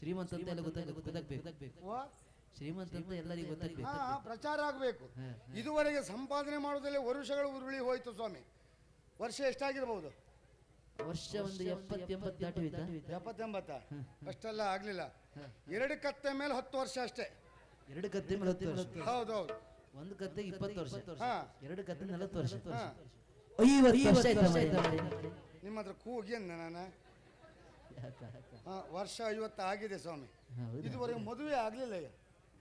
ಶ್ರೀಮಂತ ಅಂತ ಎಲ್ಲ ಶ್ರೀಮಂತ ಅಂತ ಎಲ್ಲರಿಗೂ ಗೊತ್ತಾಗ್ಬೇಕು. ಪ್ರಚಾರ ಆಗಬೇಕು. ಇದುವರೆಗೆ ಸಂಪಾದನೆ ಮಾಡೋದ್ರಲ್ಲಿ ವರ್ಷಗಳು ಉರುಳಿ ಹೋಯ್ತು ಸ್ವಾಮಿ. ವರ್ಷ ಎಷ್ಟಾಗಿರ್ಬೋದು? ವರ್ಷ ಒಂದು ದಾಟಿ ಎಪ್ಪತ್ತೆಂಬತ್ತ? ಅಷ್ಟೆಲ್ಲ ಆಗ್ಲಿಲ್ಲ. ಎರಡು ಕತ್ತೆ ಮೇಲೆ ಹತ್ತು ವರ್ಷ ಅಷ್ಟೇ. ಎರಡು ಕತ್ತೆ ಮೇಲೆ ಹತ್ತು ವರ್ಷ. ಹೌದೌದು ಒಂದು ಕತ್ತೆ ಇಪ್ಪತ್ತು ವರ್ಷ. ಹಾ ಎರಡು ಕತ್ತೆ ನಲವತ್ತು ವರ್ಷ. ಐವತ್ತು ವರ್ಷ? ನಿಮ್ಮ ಹತ್ರ ಕೂಗಿ ಅಂದ ನಾನು? ಹಾ, ವರ್ಷ ಐವತ್ತು ಆಗಿದೆ ಸ್ವಾಮಿ. ಹೌದಾ? ಇದುವರೆಗೆ ಮದುವೆ ಆಗ್ಲಿಲ್ಲ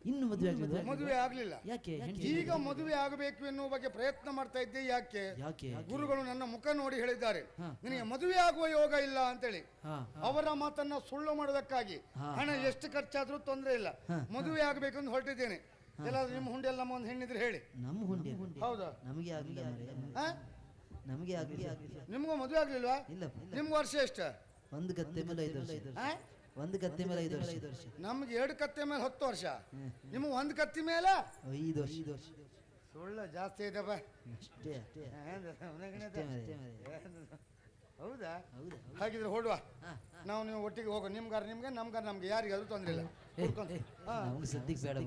ಇನ್ನು ಮದುವೆ ಆಗಿಲ್ವಾ? ಮದುವೆ ಆಗ್ಲಿಲ್ಲ. ಯಾಕೆ? ಹೆಂಡ್ತಿ- ಈಗ ಮದುವೆ ಆಗಬೇಕು ಎನ್ನುವ ಬಗ್ಗೆ ಪ್ರಯತ್ನ ಮಾಡ್ತಾ ಇದ್ದೆ. ಯಾಕೆ? ಯಾಕೆ? ಗುರುಗಳು ನನ್ನ ಮುಖ ನೋಡಿ ಹೇಳಿದ್ದಾರೆ. ಹಾ. ನಿನಗೆ ಮದುವೆ ಆಗುವ ಯೋಗ ಇಲ್ಲ ಅಂತೇಳಿ. ಹಾ ಅವರ ಮಾತನ್ನ ಸುಳ್ಳು ಮಾಡೋದಕ್ಕಾಗಿ. ಹಾ. ಹಣ ಎಷ್ಟು ಖರ್ಚಾದ್ರೂ ತೊಂದರೆ ಇಲ್ಲ. ಹಾ. ಮದುವೆ ಆಗಬೇಕು ಅಂತ ಹೊರಟಿದ್ದೇನೆ ಎಲ್ಲಾದ್ರೂ ನಿಮ್ಮ ಹುಂಡಿ ನಮ್ಮ ಒಂದು ಹೆಣ್ಣಿದ್ರೆ ಹೇಳಿ. ನಮ್ಮ ಹುಂಡಿ ಹೌದಾ? ನಮಗೆ ಆಗ್ಲಿಲ್ಲ ಮಾರ್ರೆ. ಹಾ? ನಮಗೆ ಆಗ್ಲಿಲ್ಲ. ನಿಮ್ಗೂ ಮದುವೆ ಆಗ್ಲಿಲ್ವಾ? ಇಲ್ಲ. ನಿಮ್ಗೆ ವರ್ಷ ಎಷ್ಟು? ಒಂದು ಕತ್ತೆ ಮೇಲೆ ಐದು ವರ್ಷ? ಒಂದು ಕತ್ತೆ ಮೇಲೆ ಐದು ವರ್ಷ. ನಮ್ಗೆ ಎರಡು ಕತ್ತೆ ಮೇಲೆ ಹತ್ತು ವರ್ಷ. ನಿಮ್ಗೆ ಒಂದು ಕತ್ತಿ ಮೇಲೆ ಐದು ವರ್ಷ. ಐದು ವರ್ಷ. ಸುಳ್ಳು ಜಾಸ್ತಿ ಇದೆ ಅಷ್ಟೇ ಅಷ್ಟೇ. ಅಷ್ಟೇ ಹೌದಾ? ಹೌದಾ ಹಾಗಿದ್ರೆ ಹೊಡುವ ನಾವು ನೀವು ಒಟ್ಟಿಗೆ ಹೋಗೋ. ನಿಮ್ಗಾರ ನಿಮ್ಗೆ ನಮ್ಗಾರ ನಮ್ಗೆ. ಯಾರಿಗಾದ್ರೂ ತೊಂದ್ರೆ ಇಲ್ಲ. ನಮ್ಗೆ ಸದ್ಯಕ್ಕೆ ಬೇಡ?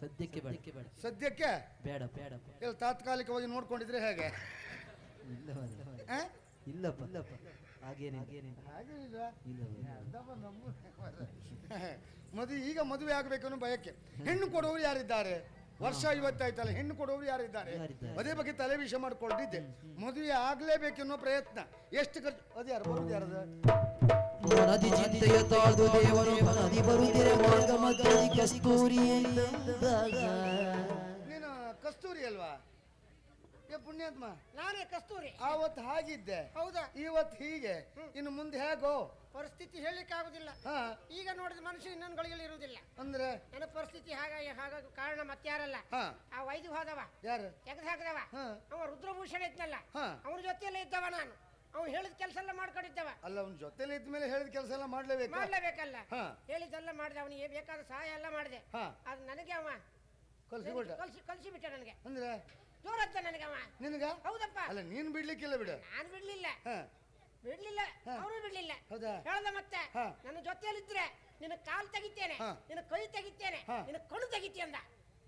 ಸದ್ಯಕ್ಕೆ ಬೇಡ ಬೇಡ. ಸದ್ಯಕ್ಕೆ ಬೇಡ. ಬೇಡ ಇಲ್ಲಿ ತಾತ್ಕಾಲಿಕವಾಗಿ ನೋಡ್ಕೊಂಡಿದ್ರೆ ಹೇಗೆ. ಇಲ್ಲಪ್ಪ. ಇಲ್ಲಪ್ಪ. ಮದುವೆ ಈಗ ಮದುವೆ ಆಗಬೇಕು ಅನ್ನೋ ಬಯಕೆ ಹೆಣ್ಣು ಕೊಡೋರು ಯಾರಿದ್ದಾರೆ? ವರ್ಷ ಐವತ್ತಾಯ್ತಲ್ಲ ಹೆಣ್ಣು ಕೊಡೋರು ಯಾರಿದ್ದಾರೆ? ಅದೇ ಬಗ್ಗೆ ತಲೆ ವಿಷಯ ಮಾಡ್ಕೊಂಡಿದ್ದೆ ಮದುವೆ ಆಗ್ಲೇಬೇಕೆನ್ನೋ ಪ್ರಯತ್ನ. ಎಷ್ಟು ಖರ್ಚು ಅದು ಯಾರು ಬರುದು ಯಾರದ ನದಿ ಚಿಂತೆಯ ತಾಳ್ದು ದೇವರು ನದಿ ಬರುತ್ತಿರೆ ಮಾರ್ಗ ಮಧ್ಯದಿ ಕಸ್ತೂರಿ ನೀನು ಕಸ್ತೂರಿ ಅಲ್ವಾ? ಪುಣ್ಯಾತ್ಮ. ನಾನೇ ಕಸ್ತೂರಿ. ಆವತ್ತು ಹಾಗಿದ್ದೆ. ಹೌದಾ? ಇವತ್ತು ಹೀಗೆ. ಇನ್ನು ಮುಂದೆ ಹೇಗೋ? ಪರಿಸ್ಥಿತಿ ಹೇಳಲಿಕ್ಕೆ ಆಗುದಿಲ್ಲ. ಹಾ. ಈಗ ನೋಡಿದ ಮನುಷ್ಯ ಇನ್ನೊಂದು ಗಳಿಗೆಯಲ್ಲಿ ಇರುವುದಿಲ್ಲ. ಅಂದ್ರೆ? ನನ್ನ ಪರಿಸ್ಥಿತಿ ಹಾಗಾಗಿ ಹಾಗಾಗಿ ಕಾರಣ ಮತ್ತಾರಲ್ಲ ಹಾ. ಆ ವೈದ್ಯ ಹೋದವ. ಯಾರು? ತೆಗೆದು ಹಾಕಿದವ. ಅವ ರುದ್ರಭೂಷಣ ಇದ್ನಲ್ಲ. ಅವ್ರ ಜೊತೆಯಲ್ಲೇ ಇದ್ದವ ನಾನು. ಅವ್ನು ಹೇಳಿದ ಕೆಲಸ ಎಲ್ಲ ಮಾಡ್ಕೊಂಡಿದ್ದವ. ಅಲ್ಲ ಅವ್ನ ಜೊತೆಲಿ ಇದ್ದ ಮೇಲೆ ಹೇಳಿದ ಕೆಲಸ ಎಲ್ಲ ಮಾಡ್ಲೇಬೇಕು? ಮಾಡ್ಲೇಬೇಕಲ್ಲ. ಹೇಳಿದ್ದೆಲ್ಲ ಮಾಡಿದೆ. ಅವನಿಗೆ ಬೇಕಾದ ಸಹಾಯ ಎಲ್ಲ ಮಾಡಿದೆ. ಅದು ನನಗೆ ಅವ ಕಲ್ಸಿ ಕಲ್ಸಿ ಕಲ್ಸಿ ಬಿಟ್ಟ ನನಗೆ. ಅಂದ್ರೆ? ಜೋರತ್ತ ನನಗೆ ಅವ. ನಿನಗ? ಹೌದಪ್ಪ. ಅಲ್ಲ ನೀನ್ ಬಿಡ್ಲಿಕ್ಕಿಲ್ಲ ಬಿಡು. ನಾನು ಬಿಡ್ಲಿಲ್ಲ. ಹಾ. ಬಿಡ್ಲಿಲ್ಲ. ಅವರು ಬಿಡ್ಲಿಲ್ಲ. ಹೌದಾ? ಹೇಳ್ದ ಮತ್ತೆ? ಹಾ. ನನ್ನ ಜೊತೆಯಲ್ಲಿದ್ರೆ ನಿನ್ನ ಕಾಲು ತೆಗಿತೇನೆ ಹಾ. ನಿನ್ನ ಕೈ ತೆಗಿತೇನೆ ಹಾ. ನಿನ್ನ ಕಣ್ಣು ತೆಗಿತಿ ಅಂದ.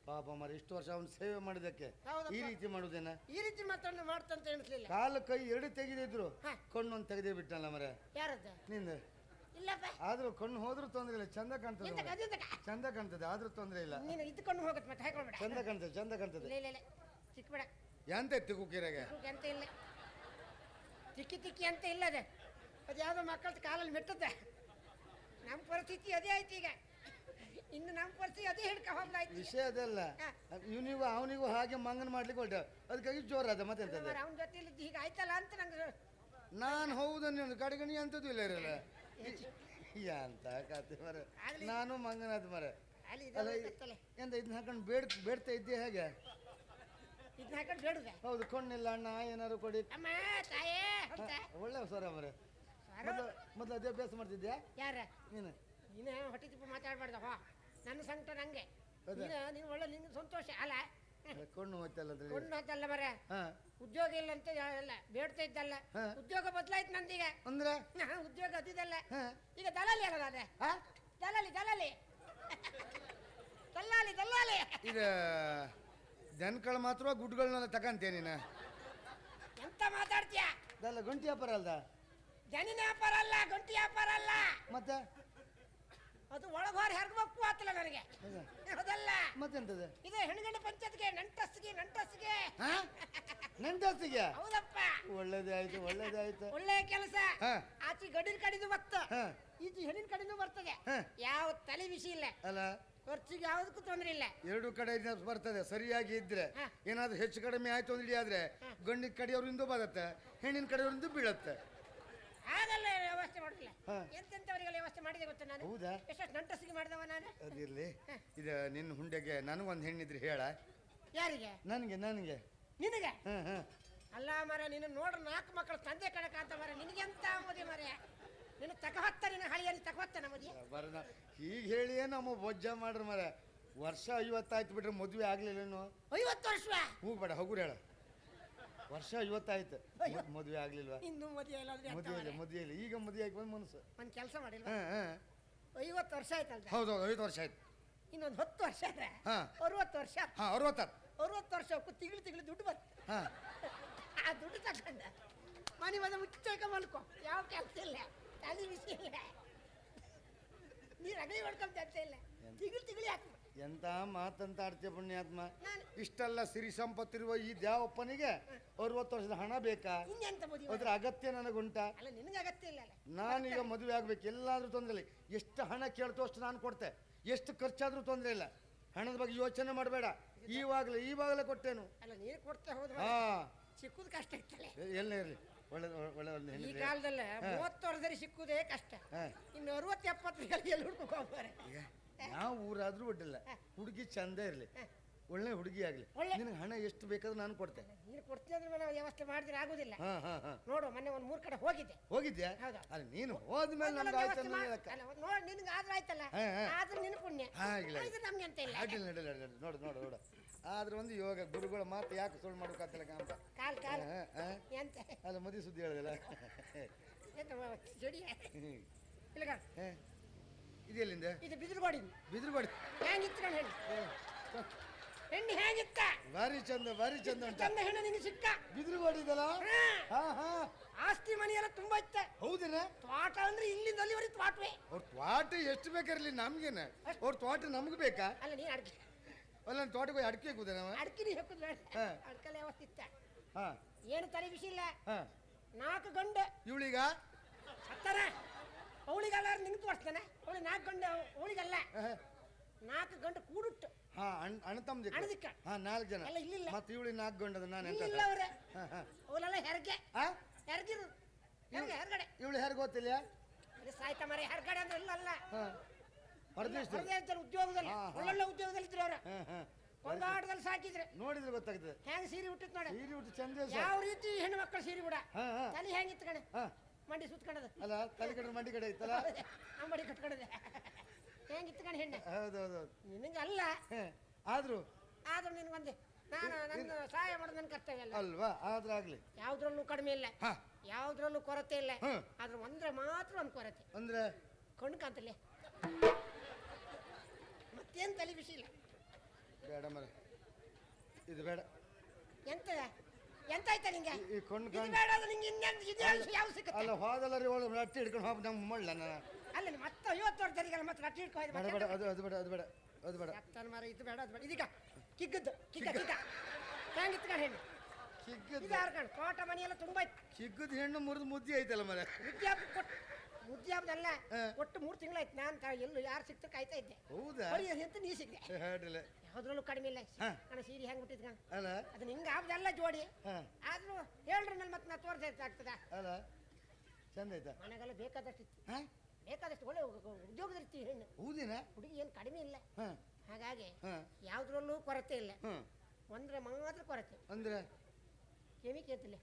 ಪಾಪ ಮರ ಇಷ್ಟು ವರ್ಷ ಅವ್ನು ಸೇವೆ ಮಾಡಿದಕ್ಕೆ ಹೌದಪ್ಪ. ಈ ರೀತಿ ಮಾಡುದೇನ? ಈ ರೀತಿ ಮಾತಾಡ್ ಮಾಡ್ತಂತ ಎಣಿಸ್ಲಿಲ್ಲ. ಕಾಲು ಕೈ ಎರಡು ತೆಗೆದಿದ್ರು. ಹಾ. ಕಣ್ಣೊಂದು ತೆಗೆದೇ ಬಿಟ್ಟಲ್ಲ ಮರ. ಯಾರದ್ದು ನಿಂದ. ಇಲ್ಲಪ್ಪ. ಆದ್ರೂ ಕಣ್ಣು ಹೋದ್ರೂ ತೊಂದ್ರೆ ಇಲ್ಲ ಚಂದ ಕಾಣ್ತದೆ. ಅದೆಂತಕ? ಚಂದ ಕಾಣ್ತದೆ ಆದ್ರೂ ತೊಂದ್ರೆ ಇಲ್ಲ. ನೀನು ಇದ್ಕೊಂಡು ಹೋಗತ್ ಮತ್ತೆ ಹಾಕೊಳ್ಬೇಡ. ಚಂದ ಕಾಣ್ತದೆ ಚಂದ ಕಾಣ್ತದೆ. ಇಲ್ಲ ಇಲ್ಲ ಇಲ್ಲ. ಚಿಕ್ಕಬೇಡ. ಎಂತ ಎತ್ತಿ ಕುಕ್ಕಿರಾಗ ಅಂತ ಇಲ್ಲ. ತಿಕ್ಕಿ ತಿಕ್ಕಿ ಅಂತ ಇಲ್ಲ ಅದೇ. ಅದು ಯಾವುದೋ ಮಕ್ಕಳ ಕಾಲಲ್ಲಿ ಮೆಟ್ಟುತ್ತೆ. ನಮ್ಮ ಪರಿಸ್ಥಿತಿ ಅದೇ ಆಯ್ತು ಈಗ. ಇನ್ನು ನಮ್ಮ ಪರಿಸ್ಥಿತಿ ಅದೇ ಹಿಡ್ಕೊ ಹೋಗ್ಲಾಯ್ತು ವಿಷಯ ಅದಲ್ಲ. ಇವನಿಗೂ ಅವನಿಗೂ ಹಾಗೆ ಮಂಗನ ಮಾಡ್ಲಿಕ್ಕೆ ಹೊರಟ. ಅದಕ್ಕಾಗಿ ಜೋರದ ಅವ್ನ ಅವನ ಜೊತೆಲಿ ಹೀಗೆ ಆಯ್ತಲ್ಲ ಅಂತ ನಂಗೆ ನಾನು ಹೌದು ನೀನು ಕಡೆಗಣಿ ಅಂತದ್ದು ಇಲ್ಲ ಇರಲ್ಲ. ಎಂತ ಕತೆ ಮರ. ನಾನು ಮಂಗನಾದ ಮರ. ಅಲ್ಲಿ ಎಂತ ಇದನ್ನ ಹಾಕೊಂಡು ಬೇಡ್ ಬೇಡ್ತಾ ಇದ್ದೆ ಹೇಗೆ? ಇದನ್ನ ಹಾಕೊಂಡು ಬೇಡುದೆ ಹೌದು ಕೊಣ್ಣಿಲ್ಲ ಅಣ್ಣ ಏನಾರು ಕೊಡಿ. ಅಮ್ಮ ತಾಯೇ ಅಂತ. ಒಳ್ಳೆ ಸರ್ ಅವರು ಮೊದಲು ಮೊದಲು ಅದೇ ಅಭ್ಯಾಸ ಮಾಡ್ತಿದ್ಯಾ? ಯಾರ? ನೀನು. ನೀನು ಹೊಟ್ಟೆ ತಿಪ್ಪ ಮಾತಾಡ್ಬಾರ್ದ ಹೋ. ನನ್ನ ಸಂಕಟ ನಂಗೆ? ನೀನು ನೀನು ಒಳ್ಳೆ ನಿನ್ನ ಸಂತೋಷ ಅಲ್ಲ? ಕೊಂಡು ಹೋಯ್ತಲ್ಲ ಅಂತ ಹೇಳಿ. ಕೊಂಡು ಹೋತಲ್ಲ ಮರ ಉದ್ಯೋಗ ಇಲ್ಲ ಅಂತ ಹೇಳಲ್ಲ ಬೇಡ್ತಾ ಇದ್ದಲ್ಲ. ಉದ್ಯೋಗ ಬದಲಾಯ್ತು ನಂದೀಗ. ಅಂದ್ರೆ? ಉದ್ಯೋಗ ಅದಿದಲ್ಲ ಈಗ ದಲಾಲಿ ಅಲ್ಲ ಅದೇ ದಲಾಲಿ ದಲಾಲಿ. ದಲ್ಲಾಲಿ ದಲ್ಲಾಲಿ ಇದು ದನಗಳು ಮಾತ್ರ ಗುಡ್ಗಳನ್ನೆಲ್ಲ ತಕಂತೀಯ ನೀನು. ಎಂತ ಮಾತಾಡ್ತೀಯ? ಅದಲ್ಲ ಗಂಟಿ ವ್ಯಾಪಾರ ಅಲ್ದ? ಜನಿನ ವ್ಯಾಪಾರ ಅಲ್ಲ ಗಂಟಿ ವ್ಯಾಪಾರ ಅಲ್ಲ. ಮತ್ತೆ? ಅದು ಒಳಗೋರ್ ಹೆರ್ಗಬೇಕು ಆತಲ್ಲ ನನಗೆ. ಹೌದಾ? ಅದಲ್ಲ ಮತ್ತೆಂತದ ಇದು ಹೆಣ್ಗಂಡ ಪಂಚಾಯತ್ಗೆ ನಂಟಸ್ಗೆ ನಂಟಸ್ಗೆ ಹಾ? ನೆಂಟಸ್ತಿಗೆ? ಹೌದಪ್ಪ. ಒಳ್ಳೇದಾಯ್ತು ಒಳ್ಳೇದಾಯ್ತು ಒಳ್ಳೇದೇ ಆಯ್ತು. ಒಳ್ಳೆ ಕೆಲಸ. ಹಾ. ಆಚೆ ಗಡಿನ ಕಡಿದು ಬತ್ತ. ಹಾ. ಈಚಿ ಹೆಣ್ಣಿನ ಕಡೆನೂ ಬರ್ತದೆ. ಹಾ. ಯಾವ ತಲೆ ಬಿಸಿ ಇಲ್ಲ. ಅಲ್ಲ? ಖರ್ಚಿಗೆ ಯಾವುದಕ್ಕೂ ತೊಂದ್ರೆ ಇಲ್ಲ. ಎರಡು ಕಡೆ ಬರ್ತದೆ ಸರಿಯಾಗಿ ಇದ್ರೆ. ಏನಾದ್ರೂ ಏನಾದ್ರು ಹೆಚ್ಚು ಕಡಿಮೆ ಆಯ್ತು ಅಂದ್ರೆ ಆದ್ರೆ ಗಂಡಿನ ಕಡೆಯವರಿಂದ ಬರುತ್ತೆ ಹೆಣ್ಣಿನ ಕಡೆಯವರಿಂದ ಬೀಳತ್ತೆ. ಆಗಲ್ಲ ವ್ಯವಸ್ಥೆ ಮಾಡಿಲ್ಲ ಹಾ. ಎಂತೆಂತವರಿಗೆಲ್ಲ ವ್ಯವಸ್ಥೆ ಮಾಡಿದೆ ಗೊತ್ತಾ ನಾನು? ಹೌದಾ? ಎಷ್ಟು ನಂಟಸ್ಗೆ ಮಾಡಿದವ ನಾನು? ಅದಿರ್ಲಿ ಇದು ನಿನ್ನ ಹುಂಡೆಗೆ ನನಗೊಂದು ಹೆಣ್ಣಿದ್ರೆ ಹೇಳ. ಯಾರಿಗೆ? ನನಗೆ ನನಗೆ. ನಿನಗೆ? ಹಾ ಹಾ. ಅಲ್ಲ ಮರ ನಿನ್ನ ನೋಡ್ರ ನಾಲ್ಕು ಮಕ್ಕಳು ತಂದೆ ಕಣಕ ಅಂತ ಮರ ನಿನಗೆಂತ ಮದುವೆ ಮರ ನಿನ್ನ ಹಳಿಯಲ್ಲಿ ತಕಹತ್ತ ಬರೋಣ. ಹೀಗೆ ಹೇಳಿ ನಮ್ಮ ಬೊಜ್ಜ ಮಾಡ್ರಿ ಮರ ವರ್ಷ ಐವತ್ತಾಯ್ತು ಬಿಟ್ರೆ ಮದುವೆ ಆಗ್ಲಿಲ್ಲೇನು ಐವತ್ತು ವರ್ಷ? ಹೋಗ್ಬೇಡ ಹಗುರು ಹೇಳ. ವರ್ಷ ಐವತ್ತಾಯ್ತು. ಆಯ್ತು ಮದ್- ಮದ್ವೆ ಆಗ್ಲಿಲ್ವಾ? ಇನ್ನು ಮದುವೆ ಇಲ್ಲ ಅಂದ್ರೆ ಮದುವೆ ಇಲ್ಲ ಮದುವೆ ಇಲ್ಲ. ಈಗ ಮದುವೆ ಆಗಿ ಬಂದ ಮನಸ್ಸು. ಒಂದು ಕೆಲಸ ಮಾಡಿಲ್ಲ ಹಾ ಹಾ. ಐವತ್ತು ವರ್ಷ ಆಯ್ತಲ್ಲ ಹೌದು ಐದು ವರ್ಷ ಆಯ್ತು. ಇನ್ನೊಂದು ಹತ್ತು ವರ್ಷ ಆದ್ರೆ? ಹಾ. ಅರವತ್ತು ವರ್ಷ? ಹಾಂ ಅರವತ್ತಾರು. ಅರವತ್ತು ವರ್ಷ ತಿಂಗಳು ತಿಂಗಳು ದುಡ್ಡು ಬರ್ತದೆ ಹಾ. ಆ ದುಡ್ಡು ತಗೊಂಡ ಮನೆ ಮನೆ ಮುಚ್ಚಕ ಮಲ್ಕೊ. ಯಾವ ಕೆಲಸ ಇಲ್ಲ. ತಲೆ ಬಿಸಿ ಇಲ್ಲ. ನೀರು ಅಗಲಿ ಹೊಡ್ಕೊಂತ ಅಂತ ಇಲ್ಲ. ತಿಂಗಳು ತಿಂಗಳು ಯಾಕೆ ಎಂತ ಮಾತಂತ ಆಡ್ತೀಯ ಪುಣ್ಯಾತ್ಮ ಇಷ್ಟೆಲ್ಲ ಸಿರಿ ಸಂಪತ್ತಿರುವ ಈ ದೇವಪ್ಪನಿಗೆ ಅರವತ್ತು ವರ್ಷದ ಹಣ ಬೇಕಾ? ಅದ್ರ ಅಗತ್ಯ ನನಗುಂಟಾ? ನಿನಗೆ ಮದುವೆ ಆಗ್ಬೇಕು ಎಲ್ಲಾದ್ರೂ ತೊಂದರೆ ಇಲ್ಲ. ಎಷ್ಟು ಹಣ ಕೇಳ್ತೋ ಅಷ್ಟು ನಾನು ಕೊಡ್ತೆ. ಎಷ್ಟು ಖರ್ಚಾದ್ರೂ ತೊಂದರೆ ಇಲ್ಲ. ಹಣದ ಬಗ್ಗೆ ಯೋಚನೆ ಮಾಡಬೇಡ. ಈವಾಗಲೇ ಈವಾಗಲೇ ಕೊಟ್ಟೇನು. ಹಾ. ಸಿಕ್ಕುದು ಕಷ್ಟ ಇರ್ತಲ್ಲ ಎಲ್ಲೇ ಇರಲಿ? ಒಳ್ಳೆ ಒಳ್ಳೆ ಒಂದು ಈ. ಕಾಲದಲ್ಲ ಮೂವತ್ತು ವರ್ಷದಲ್ಲಿ ಸಿಕ್ಕುದೇ ಕಷ್ಟ. ಹಾ. ಇನ್ನು ಅರವತ್ತು ಎಪ್ಪತ್ತು ಎಲ್ಲಿ ಹುಡ್ಕೊ ಹೋಗ್ತಾರೆ? ಈಗ ಯಾವ ಊರಾದ್ರೂ ಒಡ್ಡಿಲ್ಲ. ಹುಡುಗಿ ಚಂದ ಇರಲಿ. ಒಳ್ಳೆ ಹುಡುಗಿ ಆಗ್ಲಿ. ಒಳ್ಳೆ- ನಿನಗೆ ಹಣ ಎಷ್ಟು ಬೇಕಾದ್ರೂ ನಾನು ಕೊಡ್ತೇನೆ. ನೀನು ಕೊಡ್ತೀನಿ ಅಂದ್ರೆ ನಾವು ವ್ಯವಸ್ಥೆ ಮಾಡಿದ್ರೆ ಆಗುದಿಲ್ಲ. ಹಾ ಹಾ ಹಾ. ನೋಡು ಮೊನ್ನೆ ಒಂದು ಮೂರು ಕಡೆ ಹೋಗಿದ್ದೆ. ಹೋಗಿದ್ಯಾ? ಹೌದು. ಅಲ್ಲ ನೀನು ಹೋದ್ಮೇಲೆ ಮೇಲೆ ನಮ್ಗೆ ಆಯ್ತು ವ್ಯವಸ್ಥೆ ಅನ್ನೋದು ಮಾಡ್- ಲೆಕ್ಕ. ಅಲ್ಲ, ನೋಡ್ ನಿನ್ಗೆ ಆದ್ರೆ ಆಯ್ತಲ್ಲ. ಹಾ, ಹಾ. ಆದ್ರೆ ನಿನ್ನ ಪುಣ್ಯ. ಹಾ, ಇಲ್ಲ. ಆಯ್ತು ನಮ್ಗೆ ಅಂತ ಇಲ್ಲ ಅಡ್ಡಿಲ್ಲ ಅಡ್ಡಿಲ್ಲ ಅಡ್ಡಿಲ್ಲ ನೋಡು ನೋಡು ನೋಡು. ಆದ್ರೆ ಒಂದು ಯೋಗ ಗುರುಗಳ ಮಾತು ಯಾಕೆ ಸುಳ್ಳು ಮಾಡೋಕ್ಕಾಗ್ತಿಲ್ಲ ಕಾಂತ ಕಾಲ್ ಕಾಲ್. ಎಂತ? ಅಲ್ಲ ಮದುವೆ ಸುದ್ದಿ ಹೇಳಿದಲ್ಲ? ಇದೆಲ್ಲಿಂದ ಜಡಿ? ಇಲ್ಲ. ಇದು ಎಲ್ಲಿಂದ? ಇದು ಬಿದಿರುಗೋಡಿ. ಬಿದಿರುಬಾಡಿ ಹೆಂಗ್ ಇತ್ಕೊಂಡು ಹೆಣ್ಣು ಹೇಗಿತ್ತ ಹೆಂಗಿತ್ತ ಭಾರಿ ಚಂದ ಭಾರಿ ಚಂದ ಉಂಟ. ಚಂದ ಹೆಣ್ಣು ನಿಂಗೆ ಸಿಕ್ಕ? ಬಿದಿರುಬಾಡಿ ಇದಲ್ಲ ಹಾ. ಹಾ ಹಾ. ಆಸ್ತಿ ಮನೆಯೆಲ್ಲ ತುಂಬಾ ಇತ್ತ. ಹೌದೇನ? ತ್ವಾಟ ಅಂದ್ರೆ ಇಲ್ಲಿಂದ ಅಲ್ಲಿವರೆಗೆ ತ್ವಾಟವೇ ಅವ್ರ ತ್ವಾಟ ಎಷ್ಟು ಬೇಕಾಗಿರ್ಲಿ ನಮ್ಗೇನ? ಅವ್ರ ತ್ವಾಟ ನಮ್ಗೆ ಬೇಕಾ? ಅಲ್ಲ ನೀನು ಅಡ್ಕೆ ಅಲ್ಲ ನನ್ನ ತೋಟಕ್ಕೆ ಹೋಗಿ ಅಡಿಕೆ ಕೂದ ನಾವು ಅಡ್ಕಿನಿ ಹಾಕುದು ಬೇಡ ಹಾ. ಅಡ್ಕಲ್ಲ ಯಾವತ್ತು ಇತ್ತ ಹಾ. ಏನು ತಲೆ ಬಿಸಿ ಇಲ್ಲ? ಹಾ. ನಾಲ್ಕು ಗಂಡ. ಇವಳೀಗ? ಸತ್ತಾರ. ಅವಳಿಗಲ್ಲ ನಿಂಗೆ ತೋರಿಸ್ತಾನೆ ಅವ್ಳಿ ನಾಲ್ಕು ಗಂಡ ಅವಳಿಗಲ್ಲ. ನಾಲ್ಕು ಗಂಡ ಕೂಡುಟ್ಟು. ಹಾ ಅಣ್ಣ ಅಣ್ಣ ತಮ್ಮ ಅಣ್ಣದಿಕ್ಕ. ಹಾ ನಾಲ್ಕು ಜನ. ಅಲ್ಲ, ಇಲ್ಲ ಮತ್ತೆ ಇವಳಿ ನಾಲ್ಕು ಗಂಡದ ನಾನು ಎಂತ ಇಲ್ಲ ಅವರೇ. ಹಾ ಹಾ. ಅವಳೆಲ್ಲ ಹೆರ್ಗೆ. ಆ? ಹೆರ್ಗಿರು ಹೆರ್ಗೆ ಹೆರ್ಗಡೆ. ಇವಳು ಯಾರು ಗೊತ್ತಿಲ್ಲ ಇದು ಸಾಯ್ತ ಮರೆ ಹೆರ್ಗಡೆ ಅಂದ್ರೆ ಇಲ್ಲಲ್ಲ. ಹಾ. ಹೊರದೇಶ ಹೊರಗೆ ಉದ್ಯೋಗದಲ್ಲಿ. ಒಳ್ಳೊಳ್ಳೆ ಉದ್ಯೋಗದಲ್ಲಿ ಇದ್ರು ಅವ್ರು. ಹಾ ಹಾ. ಸಾಕಿದ್ರೆ. ನೋಡಿದ್ರೆ ಗೊತ್ತಾಗ್ತದೆ. ಹೆಂಗ್ ಸೀರೆ ಹುಟ್ಟಿತ್ ನೋಡ. ಸೀರೆ ಬಿಟ್ಟು ಚಂದ ಯಾವ ರೀತಿ ಹೆಣ್ಣು ಮಕ್ಕಳು ಸೀರೆ ಬಿಡ ತಲೆ ಹೆಂಗಿತ್ತು ಕಣೆ? ಮಂಡಿ ಸುತ್ಕೊಂಡದ. ಅಲ್ಲ ತಲೆ ಕಡೆ ಮಂಡಿ ಕಡೆ ಇತ್ತಲ್ಲ? ಮಂಡಿ ಕಟ್ಕೊಂಡದೆ. ಹೆಂಗಿತ್ತು ಕಣೆ ಹೆಣ್ಣು? ಹೌದು ನಿನಗೆ ಅಲ್ಲ ಆದ್ರು? ಆದ್ರೂ ನಿನಗೊಂದೆ ನಾನು ನನ್ನ ಸಹಾಯ ಮಾಡೋದು ನನ್ನ ಕರ್ತವ್ಯ ಅಲ್ಲ. ಅಲ್ವಾ? ಆದ್ರಾಗ್ಲಿ ಯಾವ್ದ್ರಲ್ಲೂ ಕಡಿಮೆ ಇಲ್ಲ. ಯಾವ್ದ್ರಲ್ಲೂ ಕೊರತೆ ಇಲ್ಲ. ಆದ್ರೆ ಒಂದ್ರೆ ಮಾತ್ರ ಒಂದು ಕೊರತೆ. ಅಂದ್ರೆ? ಕಣ್ಣು ಮತ್ತೇನ್ ತಲೆ ಬಿಸಿ ಇಲ್ಲ? ಬೇಡ ಮರ. ಇದು ಬೇಡ. ಎಂತ? ಎಂತ ಆಯ್ತಾ ನಿಂಗೆ? ಈ- ಕೊಂಡು ಇದು ಬೇಡ ಅಂದ್ರೆ ನಿಂಗೆ ಇನ್ನೊಂದು ಇದು ಯಾವ ಸಿಗುತ್ತೆ ಅಲ್ಲ ಹೋದಲ್ಲ ರೀ ಒಳಗೆ ರಟ್ಟಿ ಹಿಡ್ಕೊಂಡು ಹೋಗಿ ನಮ್ಮ ಮಳ್ಳ ನಾನು. ಅಲ್ಲ ನೀನ್ ಮತ್ತೆ ಐವತ್ತು ವರ್ಷದರಿಗೆಲ್ಲ ಮತ್ತೆ ರಟ್ಟಿ ಹಿಡ್ಕೊಂಡು ಬೇಡ ಬೇಡ ಅದು ಅದು ಬೇಡ ಅದು ಬೇಡ ಅದು ಬೇಡ ಸತ್ತನ ಮರ ಇದು ಬೇಡ ಅದು ಬೇಡ. ಇದೀಗ ಕಿಗ್ಗದ್ದು ಕಿಗ್ಗ ಕಿಗ್ಗ. ಹೆಂಗೆ ಇತ್ಕೊಂಡು ಹೆಣ್ಣು? ಕಿಗ್ಗದ ಇದು ಯಾರ್ಕಂಡು ತೋಟ ಮನೆಯೆಲ್ಲ ತುಂಬ ಇತ್ತು ಕಿಗ್ಗದ ಹೆಣ್ಣು ಮುರಿದು ಮುದ್ದೆ ಐತಲ್ಲ ಮರ. ಮುದ್ಯಾಬ್ ಕೊಟ್ಟು ಮುದ್ಯಾಬ್ದಲ್ಲ ಹಾ. ಒಟ್ಟು ಮೂರು ತಿಂಗಳಾಯ್ತು. ನಾನು ಎಲ್ಲ ಯಾರು ಸಿಕ್ತು ಕಾಯ್ತಾ ಇದ್ದೆ. ಹೌದಾ? ಅಂತ ನೀ ಸಿಕ್ತೆ ಹೇಳಿಲ್ಲ ಯಾವ್ದ್ರಲ್ಲೂ ಕಡಿಮೆ ಇಲ್ಲ. ಅಣ್ಣ ಸೀರೆ ಹೆಂಗ್ ಬಿಟ್ಟಿದ್ ಅದನ್ನ ಹಿಂಗ ಅದು ಜೋಡಿ. ಆದ್ರೂ ಹೇಳ್ರಿ ನನ್ನ ಮತ್ತೆ ನಾ ತೋರ್ಸ ಆಗ್ತದ. ಅಲ್ಲ. ಚಂದ ಆಯ್ತಾ? ಮನೆಗೆಲ್ಲ ಬೇಕಾದಷ್ಟು ಇತ್ತು. ಬೇಕಾದಷ್ಟು ಒಳ್ಳೆ ಉದ್ಯೋಗದಿರ್ತೀವಿ ಹೆಣ್ಣು. ಹೌದಿನ ಹುಡುಗಿ ಏನು ಕಡಿಮೆ ಇಲ್ಲ. ಹಾಗಾಗಿ ಯಾವ್ದ್ರಲ್ಲೂ ಕೊರತೆ ಇಲ್ಲ. ಒಂದ್ರೆ ಮಾತ್ರ ಕೊರತೆ. ಅಂದ್ರೆ? ಕೆಮಿ ಕೇತಿಲ್ಲ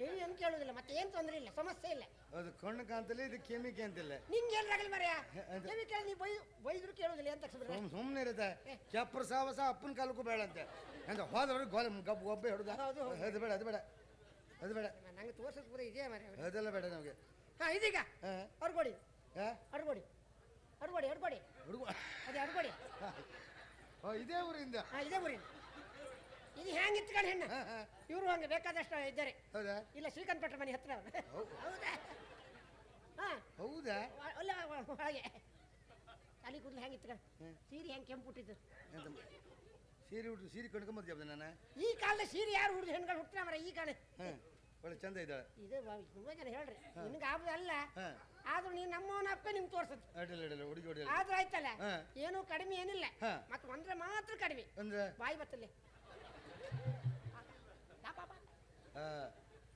ಕೆವಿ ಏನು ಕೇಳುದಿಲ್ಲ ಮತ್ತೆ ಏನು ತೊಂದರೆ ಇಲ್ಲ ಸಮಸ್ಯೆ ಇಲ್ಲ. ಅದು ಕಣ್ಣು ಕಾಂತಲ್ಲ ಇದು ಕೆಮಿಕೆ ಅಂತಿಲ್ಲ. ನಿಂಗೆ ಏನಾಗಲಿ ಮರ್ಯ ಅದು- ಕೆವಿ ಕೇಳಿ ನೀವು ಬೈ ಬೈದ್ರು ಕೇಳುದಿಲ್ಲ ಅಂತ ಸುಮ್ಮನೆ ಸುಮ್ ಸುಮ್ಮನೆ ಇರುತ್ತೆ. ಚಪ್ರ ಸಾವಸ ಅಪ್ಪನ ಕಾಲಕ್ಕೂ ಬೇಡ ಅಂತ. ಅಂತ ಹೋದವ್ರಿಗೆ ಗೋಲ ಗಬ್ಬು ಒಬ್ಬೆ ಹೊಡೆದ. ಅದು ಬೇಡ ಅದು ಬೇಡ. ಅದು ಬೇಡ. ನಂಗೆ ತೋರ್ಸೋದು ಪೂರ ಇದೆಯಾ ಮರ್ಯ ಅದೆಲ್ಲ ಬೇಡ ನಮಗೆ. ಹಾಂ ಇದೀಗ? ಅಡ್ಗೊಡಿ ಅಡ್ಗೊಡಿ ಅಡ್ಗೊಡಿ ಅಡ್ಗೊಡಿ ಹುಡುಗ ಅದೇ ಅಡ್ಗೊಡಿ ಇದೇ ಊರಿಂದ. ಇದೆ ಊರಿಂದ. ಇದು ಹೆಂಗಿತ್ತು ಕಣ ಹೆಣ್ಣು? ಇವರು ಹಂಗೆ ಬೇಕಾದಷ್ಟು ಇದ್ದಾರೆ. ಹೌದಾ? ಇಲ್ಲ ಶ್ರೀಕಾಂತ್ ಭಟ್ರ ಮನೆ ಹತ್ರ ಹೌದಾ? ಹಾ. ಹೌದಾ? ಅಲ್ಲ ಒಳಗೆ ತಲೆ ಕೂದಲು ಹೆಂಗಿತ್ತು ಸೀರೆ ಹೆಂಗೆ ಕೆಂಪು ಹುಟ್ಟಿದ್ದು ಎಂತ ಸೀರೆ ಹುಟ್ಟು ಸೀರೆ ಕಣ್ಕೊಂಬರ್ತೀವ ನಾನು? ಈ ಕಾಲದ ಸೀರೆ ಯಾರು ಹುಡುಗ ಹೆಣ್ಗಳು ಹುಟ್ಟಿನ ಮರ ಈ ಕಾಲ ಒಳ್ಳೆ ಚಂದ ಇದ್ದಾಳೆ ಇದೆ ತುಂಬಾ ಜನ ಹೇಳ್ರಿ. ನಿನಗೆ ಆಗುದು ಅಲ್ಲ. ಹಾಂ. ಆದ್ರೂ ನೀನು ನಮ್ಮವನ ಅಪ್ಪ ನಿಮ್ಗೆ ತೋರ್ಸತ್ ಹುಡುಗಿ ಹೊಡಿಯಲ್ಲ. ಆದ್ರೂ ಆಯ್ತಲ್ಲ. ಏನೂ ಕಡಿಮೆ ಏನಿಲ್ಲ. ಮತ್ತೆ ಒಂದ್ರೆ ಮಾತ್ರ ಕಡಿಮೆ. ಅಂದ್ರೆ? ಬಾಯಿ ಬತ್ತಲ್ಲಿ. ಹಾಂ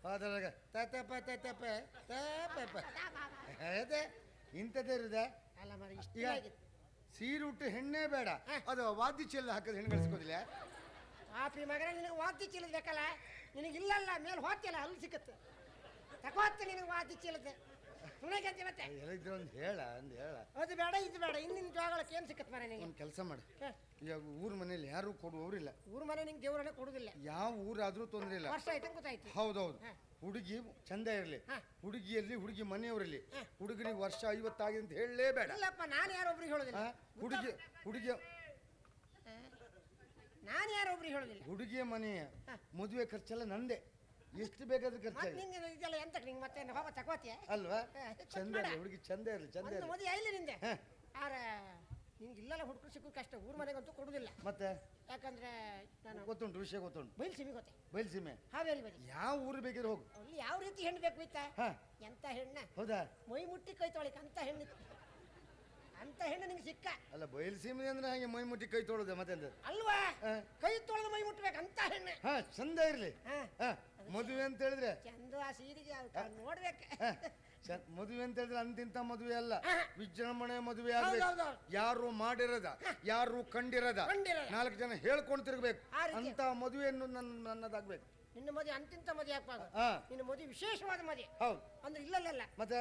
ಹೋದ್ರಾಗ ತಪ್ಪ ತಪ್ಪ ತಪಪ. ಅದೇ ಇಂಥದ್ದೇ ಇರುದೆ ಅಲ್ಲ ಮರಿ ಇಷ್ಟ ಈಗ ಸೀರೆ ಉಟ್ಟು ಹೆಣ್ಣೇ ಬೇಡ. ಅದು ವಾದ್ಯ ಚೆಲ್ಲ ಹಾಕೋದು ಹೆಣ್ಣು ಗಳಿಸ್ಕೋದಿಲ್ಲ ಆಪಿ ಮಗನ ನಿನಗೆ ವಾದ್ಯ ಚೀಲದ ಬೇಕಲ್ಲ? ನಿನಗೆ ಇಲ್ಲಲ್ಲ ಮೇಲೆ ಹೋಗ್ತಿಲ್ಲ ಅಲ್ಲಿ ಸಿಕ್ಕತ್ತೆ. ತಗೋತ್ತೆ ನಿನಗೆ ವಾದ್ಯ ಚೀಲದ. ಸುಮ್ಮನೆ ಅಂತ ಮತ್ತೆ ಎಲ್ಲಿದ್ರೆ ಒಂದು ಹೇಳ ಅಂದ್ ಹೇಳ. ಅದು ಬೇಡ ಇದು ಬೇಡ. ಇನ್ನಿನ ಜಾಗಕ್ಕೆ ಏನು ಸಿಕ್ಕತ್ ಮನೆ ನಿಂಗೆ? ಒಂದು ಕೆಲಸ ಮಾಡು. ಈಗ ಊರ ಮನೇಲಿ ಯಾರು ಕೊಡುವವರಿಲ್ಲ. ಊರ ಮನೆ ನಿಂಗೆ ದೇವರನ್ನ ಕೊಡುದಿಲ್ಲ. ಯಾವ ಊರಾದ್ರೂ ತೊಂದ್ರೆ ಇಲ್ಲ. ವರ್ಷ ಆಯ್ತು ಗೊತ್ತಾಯ್ತು ಹೌದೌದು. ಹುಡುಗಿ ಚಂದ ಇರಲಿ. ಹುಡುಗಿ ಹುಡುಗಿಯಲ್ಲಿ ಹುಡುಗಿ ಮನೆಯವರಲ್ಲಿ. ಹುಡುಗನಿಗೆ ವರ್ಷ ಐವತ್ತಾಗಿ ಅಂತ ಹೇಳಲೇಬೇಡ ಇಲ್ಲಪ್ಪ ನಾನು ಯಾರೊಬ್ರಿಗೆ ಹೇಳೋದಿಲ್ಲ. ಹುಡುಗಿ ಹುಡುಗಿ ಹುಡುಗಿಯ ನಾನು ಯಾರೊಬ್ರಿಗೆ ಹೇಳೋದಿಲ್ಲ? ಹುಡುಗಿಯ ಮನೆಯ ಹ. ಮದುವೆ ಖರ್ಚೆಲ್ಲ ನಂದೆ. ಎಷ್ಟು ಬೇಕಾದ್ರೂ ಖರ್ಚಾಗಿ ನಿಂಗೆ ಇದೆಲ್ಲ ಎಂತ ನಿಂಗೆ ಮತ್ತೆ ಹೋಗ ತಗೋತಿಯ? ಅಲ್ವಾ? ಚಂದ. ಇರಲಿ ಹುಡುಗಿ ಚಂದ ಇರಲಿ ಚಂದ ಇರಲಿ. ಮದುವೆ ಆಯ್ಲಿ ನಿಂದೆ. ಆರ ನಿಂಗೆ ಇಲ್ಲೆಲ್ಲ ಹುಡುಗರು ಸಿಕ್ಕೋದು ಕಷ್ಟ ಊರ ಮನೆಗಂತೂ ಕೊಡುದಿಲ್ಲ. ಮತ್ತೆ? ಯಾಕಂದ್ರೆ ನಾನು ಗೊತ್ತುಂಟು ವಿಷಯ ಗೊತ್ತುಂಟು. ಬೈಲ್ ಸಿಮಿ ಗೊತ್ತೆ. ಬಯಲ್ಸೀಮೆ. ಹಾವೇರಿ ಬರಿ ಯಾವ ಊರು ಬೇಕಿದ್ರೆ ಹೋಗು. ಅಲ್ಲಿ ಯಾವ ರೀತಿ ಹೆಣ್ಣು ಬೇಕು ಇತ್ತ? ಎಂತ ಹೆಣ್ಣ? ಹೌದಾ? ಮೈ ಮುಟ್ಟಿ ಕೈ ತೊಳಿಕ ಅಂತ ಹೆಣ್ಣು. ಅಂತ ಹೆಣ್ಣು ನಿಂಗೆ ಸಿಕ್ಕ. ಅಲ್ಲ ಬಯಲ್ಸೀಮೆ ಅಂದ್ರೆ ಹಾಗೆ ಮೈ ಮುಟ್ಟಿ ಕೈ ತೊಳೆದ ಮತ್ತೆ ಅಲ್ವಾ? ಕೈ ತೊಳೆದು ಮೈ ಮುಟ್ಟಬೇಕು ಅಂತ ಹೆಣ್ಣು. ಹಾ ಚಂದ ಇರ್ಲಿ. ಹ. ಮದುವೆ ಅಂತ ಹೇಳಿದ್ರೆ? ಚಂದಾಸೀರಿಗೆ ಆ ಸೀರೆಗೆ ನೋಡ್ಬೇಕು. ಮದುವೆ ಅಂತ ಹೇಳಿದ್ರೆ ಅಂತಿಂತ ಮದುವೆ ಅಲ್ಲ. ವಿಜೃಂಭಣೆ ಮದುವೆ ಆಗ್ಬೇಕು. ಯಾರು ಮಾಡಿರದ ಯಾರು ಕಂಡಿರದ. ನಾಲ್ಕು ಜನ ಹೇಳ್ಕೊಂಡು ತಿರ್ಬೇಕು. ಅಂತ ಮದುವೆಯನ್ನು ನನ್ನ ನನ್ನದಾಗ್ಬೇಕು. ನಿನ್ನ ಮದುವೆ ಅಂತಿಂತ ಮದುವೆ ಆಗ್ಬಾರ್ದು ನಿನ್ನ ಮದುವೆ ವಿಶೇಷವಾದ ಮದುವೆ. ಹೌದು. ಅಂದ್ರೆ ಇಲ್ಲಲ್ಲ ಮತ್ತೆ?